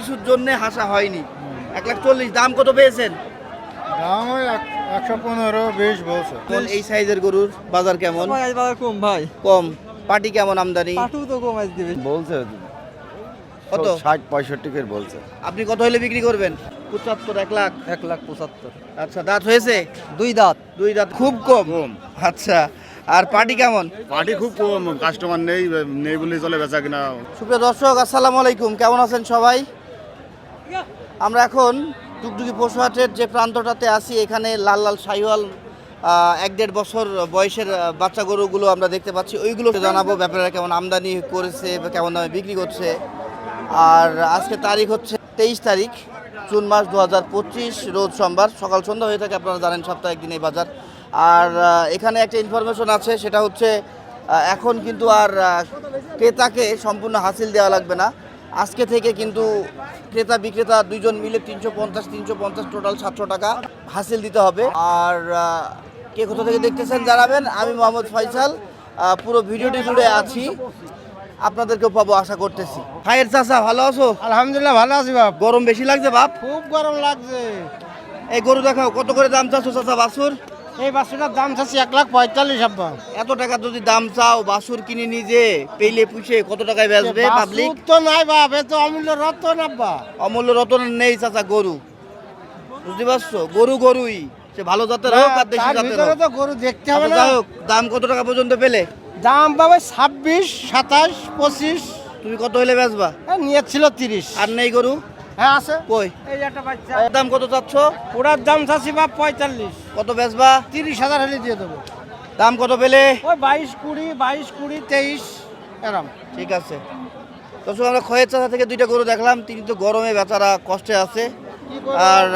কিছুর জন্য হাসা হয়নি। এক লাখ চল্লিশ দাম কত পেয়েছেন? দাম ওই একশো পনেরো বিশ বলছে। এই সাইজের গরুর বাজার কেমন? বাজার কম ভাই। কম। পাটি কেমন আমদানি? পাটু তো কম আজ দিবে বলছে। কত? ষাট পঁয়ষট্টি করে বলছে। আপনি কত হলে বিক্রি করবেন? পঁচাত্তর এক লাখ। এক লাখ পঁচাত্তর। আচ্ছা দাঁত হয়েছে? দুই দাঁত। দুই দাঁত খুব কম। আচ্ছা আর পার্টি কেমন? পার্টি খুব কম কাস্টমার নেই নেই বলেই চলে বেচা কিনা। সুপ্রিয় দর্শক আসসালামু আলাইকুম। কেমন আছেন সবাই? আমরা এখন টুকটুকি পশুহাটের যে প্রান্তটাতে আছি এখানে লাল লাল আহ, এক দেড় বছর বয়সের বাচ্চা গরুগুলো আমরা দেখতে পাচ্ছি। ওইগুলো জানাব ব্যাপারে কেমন আমদানি করেছে বা কেমন দামে বিক্রি করছে। আর আজকে তারিখ হচ্ছে তেইশ তারিখ জুন মাস দু হাজার পঁচিশ রোজ সোমবার সকাল সন্ধ্যা হয়ে থাকে আপনারা জানেন সপ্তাহে একদিন এই বাজার। আর এখানে একটা ইনফরমেশন আছে সেটা হচ্ছে এখন কিন্তু আর ক্রেতাকে সম্পূর্ণ হাসিল দেওয়া লাগবে না। আজকে থেকে কিন্তু ক্রেতা বিক্রেতা দুইজন মিলে তিনশো পঞ্চাশ তিনশো পঞ্চাশ টোটাল সাতশো টাকা হাসিল দিতে হবে। আর কে কোথা থেকে দেখতেছেন জানাবেন। আমি মোহাম্মদ ফয়সাল পুরো ভিডিওটি জুড়ে আছি। আপনাদেরকেও পাবো আশা করতেছি। ভাইয়ের চাষা ভালো আছো? আলহামদুলিল্লাহ ভালো আছি বাপ। গরম বেশি লাগছে বাপ? খুব গরম লাগছে। এই গরু দেখাও কত করে দাম চাচ্ছ চাচা বাছুর? এই বাসুটার দাম চাচ্ছি এক লাখ পঁয়তাল্লিশ আব্বা। এত টাকা যদি দাম চাও বাছুর কিনে নিজে পেলে পুষে কত টাকায় বেচবে পাবলিক তো নাই বাপ এ তো অমূল্য রতন আব্বা। অমূল্য রতন নেই চাচা গরু। বুঝতে পারছ? গরু গরুই। সে ভালো জাতের হোক আর দেশি জাতের হোক। তো গরু দেখতে হবে আচ্ছা, না হোক দাম কত টাকা পর্যন্ত পেলে? দাম পাবে ছাব্বিশ সাতাশ পঁচিশ। তুমি কত হলে বেচবা? নিয়ে ছিল তিরিশ। আর নেই গরু? হ্যাঁ আছে? কই? এই একটা বাচ্চা। দাম কত চাচ্ছ? ওটার দাম চাচ্ছি বাপ পঁয়তাল্লিশ। কত বেচবা? তিরিশ হাজার হলে দিয়ে দেবো। দাম কত পেলে? ওই বাইশ কুড়ি বাইশ কুড়ি তেইশ এরম। ঠিক আছে। আমরা খয়ের চাষা থেকে দুইটা গরু দেখলাম। তিনি তো গরমে বেচারা কষ্টে আছে। আর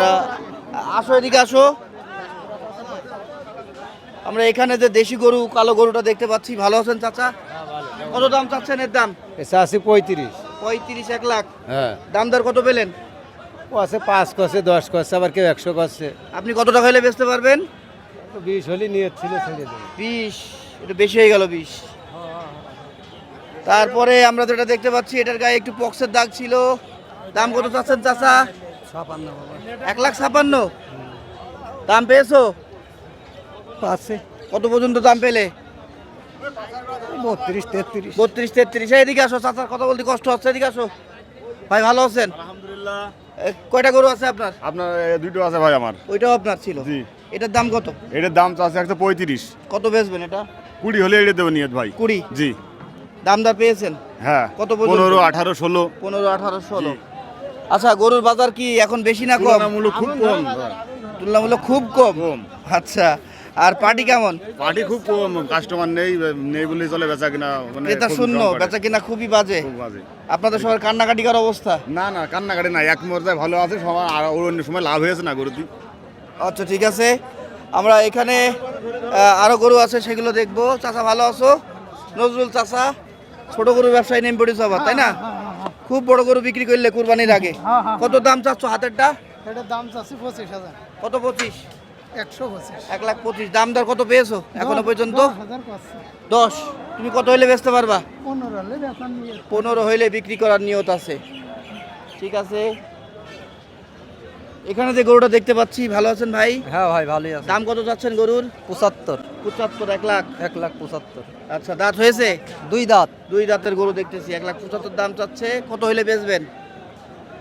আসো এদিকে আসো। আমরা এখানে যে দেশি গরু কালো গরুটা দেখতে পাচ্ছি। ভালো আছেন চাচা? কত দাম চাচ্ছেন এর দাম? এসে আছে পঁয়ত্রিশ। পঁয়ত্রিশ এক লাখ। হ্যাঁ। দাম দর কত পেলেন? ও আছে পাঁচ করছে দশ করছে আবার কেউ একশো করছে আপনি কত টাকা হলে বেচতে পারবেন? বিশ হলে নিয়ে ছিল ছেড়ে দেবে। বিশ এটা বেশি হয়ে গেল বিশ। তারপরে আমরা যেটা দেখতে পাচ্ছি এটার গায়ে একটু পক্সের দাগ ছিল। দাম কত চাচ্ছেন চাচা? এক লাখ ছাপান্ন। দাম পেয়েছ? আছে কত পর্যন্ত দাম পেলে? বত্রিশ তেত্রিশ। বত্রিশ তেত্রিশ। এদিকে আসো চাচার কথা বলতে কষ্ট হচ্ছে এদিকে আসো। ভাই ভালো আছেন? আলহামদুলিল্লাহ। কয়টা গরু আছে আপনার? আপনার দুটো আছে ভাই আমার। ওইটাও আপনার ছিল? জি। এটার দাম কত? এটার দাম চাচ্ছে একশো পঁয়ত্রিশ। কত বেচবেন এটা? কুড়ি হলে এটা দেবো নিয়ত ভাই। কুড়ি? জি। দাম দর পেয়েছেন? হ্যাঁ। কত পনেরো আঠারো ষোলো। পনেরো আঠারো ষোলো। আচ্ছা গরুর বাজার কি এখন বেশি না কম? তুলনামূলক খুব কম। তুলনামূলক খুব কম। আচ্ছা। আর পার্টি কেমন? পার্টি খুব কম কাস্টমার নেই নেই বলে চলে বেচা কিনা মানে ক্রেতা শূন্য বেচা কিনা খুবই বাজে। বাজে। আপনাদের সবার কান্নাকাটিকার অবস্থা? না না কান্নাকাটি না এক মর্যাদায় ভালো আছে সবার আর ওর অন্য সময় লাভ হয়েছে না গরুটি। আচ্ছা ঠিক আছে। আমরা এখানে আহ, আরও গরু আছে সেগুলো দেখব। চাচা ভালো আছো? নজরুল চাচা ছোট গরু ব্যবসায়ী নেম পড়েছ আবার তাই না? খুব বড় গরু বিক্রি করলে কুরবানির আগে। কত দাম চাচ্ছ হাতেরটা? এটার দাম চাচ্ছি পঁচিশ হাজার। কত পঁচিশ? একশো পঁচিশ। এক লাখ পঁচিশ। দাম দর কত পেয়েছ এখনও পর্যন্ত? দশ তুমি কত হইলে বেচতে পারবা? পনেরো হইলে বিক্রি করার নিয়ত আছে। ঠিক আছে। এখানে যে গরুটা দেখতে পাচ্ছি ভালো আছেন ভাই? হ্যাঁ ভাই ভালোই আছে। দাম কত যাচ্ছেন গরুর? পঁচাত্তর। পঁচাত্তর এক লাখ। এক লাখ পঁচাত্তর। আচ্ছা দাঁত হয়েছে? দুই দাঁত। দুই দাঁতের গরু দেখতেছি এক লাখ পঁচাত্তর দাম চাচ্ছে। কত হইলে বেচবেন?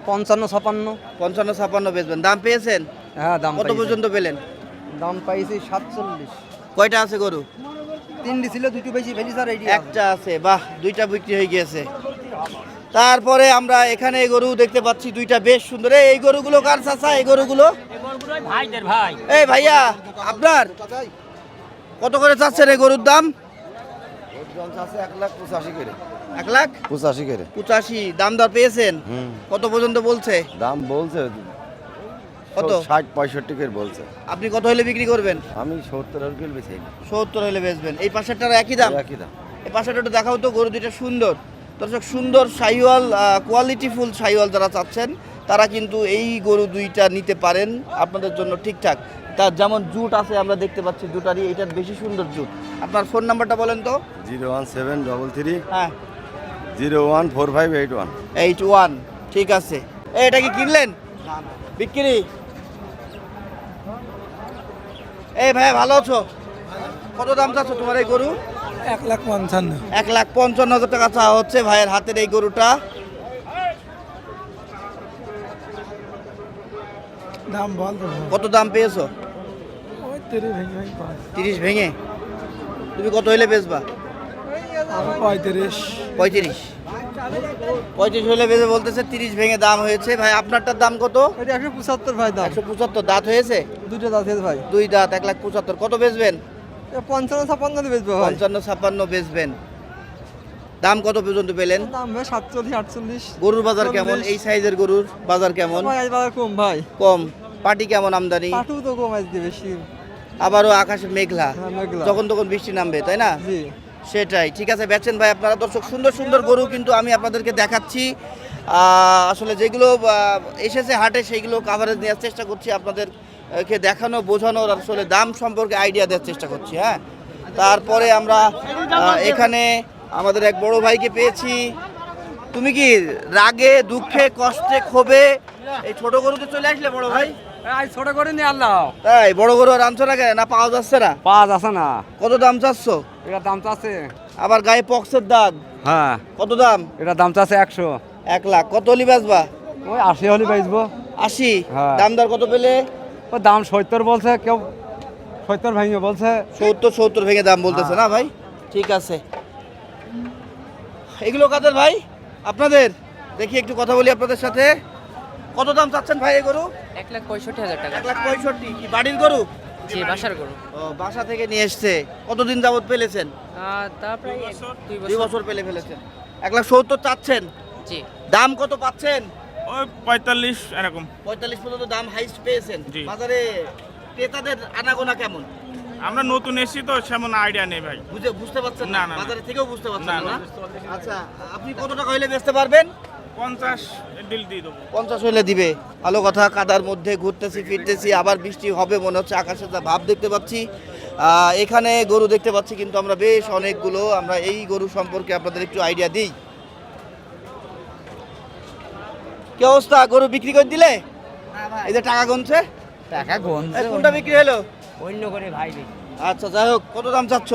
পঞ্চান্ন ছাপান্ন। পঞ্চান্ন ছাপান্ন বেচবেন। দাম পেয়েছেন? হ্যাঁ দাম কত পর্যন্ত পেলেন? দাম পাইছি সাতচল্লিশ। কয়টা আছে গরু? তিনটি ছিল দুটো বেশি ফেলি স্যার এইটি একটা আছে বাহ দুইটা বিক্রি হয়ে গিয়েছে। তারপরে আমরা এখানে গরু দেখতে পাচ্ছি দুইটা বেশ সুন্দর। এই, এই গরুগুলো কার চাচা? এই গরুগুলো? ভাইদের ভাই। এই ভাইয়া আপনার? কত করে চাচ্ছেন এই গরুর দাম? এক লাখ পঁচাশি করে। পঁচাশি দাম দর পেয়েছেন? কত পর্যন্ত বলছে? দাম বলছে কত? ষাট পঁয়ষট্টি করে বলছে। আপনি কত হলে বিক্রি করবেন? আমি সত্তর আর কিলো বেছে সত্তর হলে বেচবেন। এই পাশেরটার একই দাম? একই দাম। এই পাশেরটা একটু দেখাও তো গরু দুইটা সুন্দর। দর্শক সুন্দর সাইওয়াল কোয়ালিটিফুল সাইওয়াল যারা চাচ্ছেন তারা কিন্তু এই গরু দুইটা নিতে পারেন আপনাদের জন্য ঠিকঠাক। তার যেমন জুট আছে আমরা দেখতে পাচ্ছি জুটারই এটার বেশি সুন্দর জুট। আপনার ফোন নাম্বারটা বলেন তো। Zero one seven double three. হ্যাঁ। Zero one four five eight one. Eight one ঠিক আছে। এটা কি কিনলেন? বিক্রি? এই ভাই ভালো আছো? কত দাম চাচ্ছ তোমার এই গরু? এক লাখ পঞ্চান্ন। এক লাখ পঞ্চান্ন হাজার টাকা চাওয়া হচ্ছে ভাইয়ের হাতের এই গরুটা। দাম বল কত দাম পেয়েছ? তিরিশ ভেঙে? তুমি কত হইলে বেচবা? পঁয়ত্রিশ। পঁয়ত্রিশ। পঁয়ত্রিশ হলে বেচে বলতেছে তিরিশ ভেঙে দাম হয়েছে। ভাই আপনারটার দাম কত? এটা একশো পঁচাত্তর ভাই দাম। একশো পঁচাত্তর দাঁত হয়েছে? দুটো দাঁত আছে ভাই। দুই দাঁত এক লাখ পঁচাত্তর। কত বেচবেন? পঞ্চান্ন ছাপ্পান্ন বেচবো পঞ্চান্ন ছাপ্পান্ন বেচবেন। দাম কত পর্যন্ত পেলেন? দাম ভাই সাতচল্লিশ আটচল্লিশ গরুর বাজার কেমন? এই সাইজের গরুর বাজার কেমন? বাজার কম ভাই। কম। পাটি কেমন আমদানি? পাটু তো কম আজকে বেশি। আবারও আকাশে মেঘলা। হ্যাঁ, মেঘলা। যখন তখন বৃষ্টি নামবে তাই না? জি। সেটাই। ঠিক আছে বেচেন ভাই, আপনারা দর্শক, সুন্দর সুন্দর গরু কিন্তু আমি আপনাদেরকে দেখাচ্ছি। আসলে যেগুলো এসেছে হাটে সেইগুলো কাভারেজ নেওয়ার চেষ্টা করছি আপনাদেরকে দেখানো, বোঝানোর, আসলে দাম সম্পর্কে আইডিয়া দেওয়ার চেষ্টা করছি হ্যাঁ? তারপরে আমরা এখানে আমাদের এক বড় ভাইকে পেয়েছি। তুমি কি রাগে, দুঃখে, কষ্টে, ক্ষোভে এই ছোট গরুতে চলে আসলে বড় ভাই? ছোট করে নিয়ে আল্লাহ তাই বড় গরু আর আনছো না কেন? না পাওয়া যাচ্ছে না? না। কত দাম চাচ্ছ? এটা দাম চাচ্ছে। আবার গায়ে পক্সের দাগ। হ্যাঁ। কত দাম? এটা দাম চাচ্ছে একশো। এক লাখ। কত হলি বেচবা? ওই আশি হলে বেচবো। আশি? হ্যাঁ। দাম দর কত পেলে? ও দাম সত্তর বলছে কেউ সত্তর ভেঙে বলছে। সত্তর সত্তর ভেঙে দাম বলতেছে না ভাই? ঠিক আছে। এগুলো কাদের ভাই? আপনাদের? দেখি একটু কথা বলি আপনাদের সাথে। কত দাম চাচ্ছেন ভাই এই গরু? এক লাখ পঁয়ষট্টি হাজার টাকা। এক লাখ পঁয়ষট্টি কি বাড়ির গরু? জি বাসার গরু। ও বাসা থেকে নিয়ে এসছে। কতদিন যাবত পেলেছেন? তা প্রায় দুই দুই বছর। পেলে ফেলেছেন। এক লাখ সত্তর চাচ্ছেন? জি। দাম কত পাচ্ছেন? ওই পঁয়তাল্লিশ এরকম। পঁয়তাল্লিশ পর্যন্ত দাম হাইস্ট পেয়েছেন। জি। বাজারে ক্রেতাদের আনাগোনা কেমন? আমরা নতুন এসেছি তো সেমন আইডিয়া নেই ভাই। বুঝে বুঝতে পারছেন না। বাজারে থেকেও বুঝতে পারছেন না, না? না। আচ্ছা আপনি কত টাকা হইলে বেচতে পারবেন? পঞ্চাশ ডিল দিয়ে দেবো। পঞ্চাশ হইলে দিবে। ভালো কথা কাদার মধ্যে ঘুরতেছি ফিরতেছি আবার বৃষ্টি হবে মনে হচ্ছে আকাশে যা ভাব দেখতে পাচ্ছি। এখানে গরু দেখতে পাচ্ছি কিন্তু আমরা বেশ অনেকগুলো আমরা এই গরু সম্পর্কে আপনাদের একটু আইডিয়া দিই। কি অবস্থা গরু বিক্রি করে দিলে? এই যে টাকা গুনছে? টাকা গন এই কোনটা বিক্রি হলো? অন্য করে ভাই আচ্ছা যাই হোক কত দাম চাচ্ছ?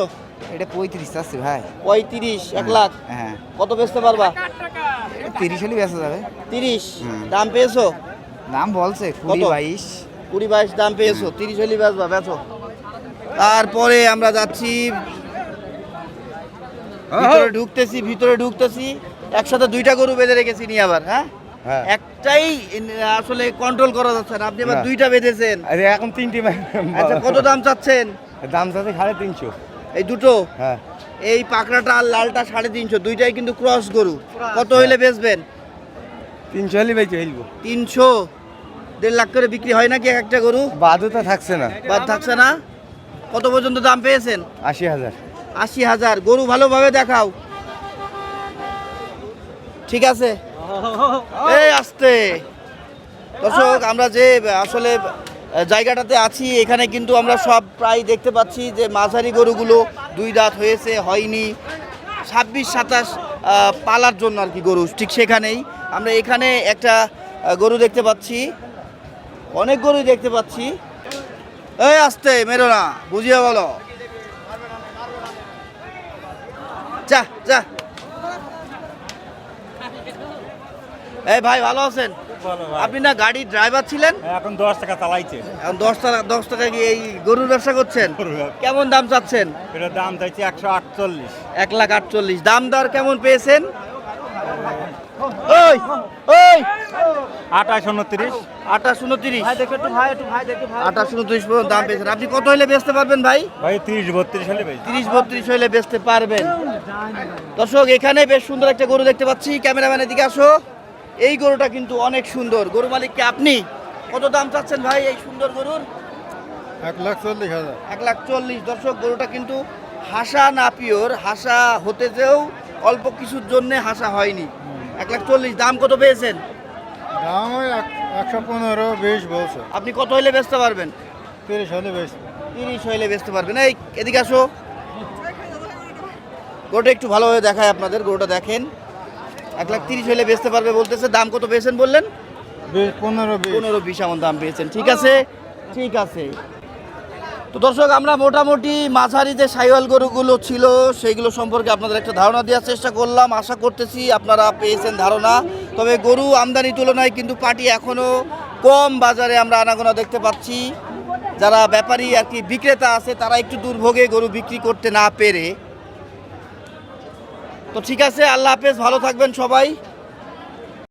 এটা পঁয়ত্রিশ আছে ভাই। পঁয়ত্রিশ এক লাখ? হ্যাঁ। কত বেচতে পারবা? তিরিশ হলে বেঁচে যাবে। তিরিশ? দাম পেয়েছ? দাম বলছে কুড়ি বাইশ। কুড়ি বাইশ দাম পেয়েছ তিরিশ হলি বেচবা বেচো। তারপরে আমরা যাচ্ছি ভিতরে ঢুকতেছি ভিতরে ঢুকতেছি। একসাথে দুইটা গরু বেঁধে রেখেছি নি আবার হ্যাঁ? হ্যাঁ। একটাই আসলে কন্ট্রোল করা যাচ্ছে না। আপনি আবার দুইটা বেঁধেছেন। আরে এখন তিনটি আচ্ছা কত দাম চাচ্ছেন? দাম চাচ্ছে সাড়ে তিনশো। এই দুটো? হ্যাঁ। এই পাকড়াটা আর লালটা সাড়ে তিনশো দুইটাই কিন্তু ক্রস গরু। কত হইলে বেচবেন? তিনশো হলে বেঁচে ফেলব। তিনশো? দেড় লাখ করে বিক্রি হয় নাকি এক একটা গরু? বাদু তো থাকছে না। বাদ থাকছে না? কত পর্যন্ত দাম পেয়েছেন? আশি হাজার। আশি হাজার। গরু ভালোভাবে দেখাও। ঠিক আছে? এই আসতে। দর্শক আমরা যে আসলে জায়গাটাতে আছি। এখানে কিন্তু আমরা সব প্রায় দেখতে পাচ্ছি যে মাঝারি গরুগুলো দুই দাঁত হয়েছে, হয়নি। ছাব্বিশ, সাতাশ পালার জন্য আর কি গরু, ঠিক সেখানেই। আমরা এখানে একটা গরু দেখতে পাচ্ছি। অনেক গরুই দেখতে পাচ্ছি। এই আসতে, মেরো না, বুঝিয়ে বলো। যা যা। এই ভাই ভালো আছেন? আপনি না গাড়ির ড্রাইভার ছিলেন? এখন দশ টাকা চালাইছে। এখন দশ টাকা দশ টাকা কি এই গরুর ব্যবসা করছেন? কেমন দাম চাচ্ছেন? এটার দাম চাইছে একশো আটচল্লিশ। এক লাখ আটচল্লিশ। দাম দর কেমন পেয়েছেন? ওই ওই। আঠাশ উনত্রিশ। আঠাশ উনত্রিশ। আঠাশ উনত্রিশ পর্যন্ত দাম পেয়েছেন। আপনি কত হলে বেচতে পারবেন ভাই? ভাই তিরিশ বত্রিশ হলে তিরিশ বত্রিশ হইলে বেচতে পারবেন। দর্শক এখানে বেশ সুন্দর একটা গরু দেখতে পাচ্ছি। ক্যামেরাম্যানের দিকে আসো। এই গরুটা কিন্তু অনেক সুন্দর। গরু মালিককে আপনি কত দাম চাচ্ছেন ভাই এই সুন্দর গরুর? এক লাখ চল্লিশ হাজার। এক লাখ চল্লিশ। দর্শক গরুটা কিন্তু হাসা না পিওর হাসা হতে যেও অল্প কিছুর জন্য হাসা হয়নি। এক লাখ চল্লিশ দাম কত পেয়েছেন? দাম ওই একশো পনেরো বিশ বলছে। আপনি কত হইলে বেচতে পারবেন? তিরিশ হলে বেশ তিরিশ হইলে বেচতে পারবেন। এই এদিকে আসো। গরুটা একটু ভালোভাবে দেখায় আপনাদের। গরুটা দেখেন। এক লাখ তিরিশ হলে বেচতে পারবে বলতেছে। দাম কত পেয়েছেন বললেন? পনেরো পনেরো বিশ এমন দাম পেয়েছেন। ঠিক আছে? ঠিক আছে। তো দর্শক আমরা মোটামুটি মাঝারি যে সাইওয়াল গরুগুলো ছিল সেইগুলো সম্পর্কে আপনাদের একটা ধারণা দেওয়ার চেষ্টা করলাম। আশা করতেছি আপনারা পেয়েছেন ধারণা। তবে গরু আমদানি তুলনায় কিন্তু পাটি এখনও কম বাজারে আমরা আনাগোনা দেখতে পাচ্ছি। যারা ব্যাপারী আর কি বিক্রেতা আছে তারা একটু দুর্ভোগে গরু বিক্রি করতে না পেরে তো ঠিক আছে আল্লাহ হাফেজ ভালো থাকবেন সবাই।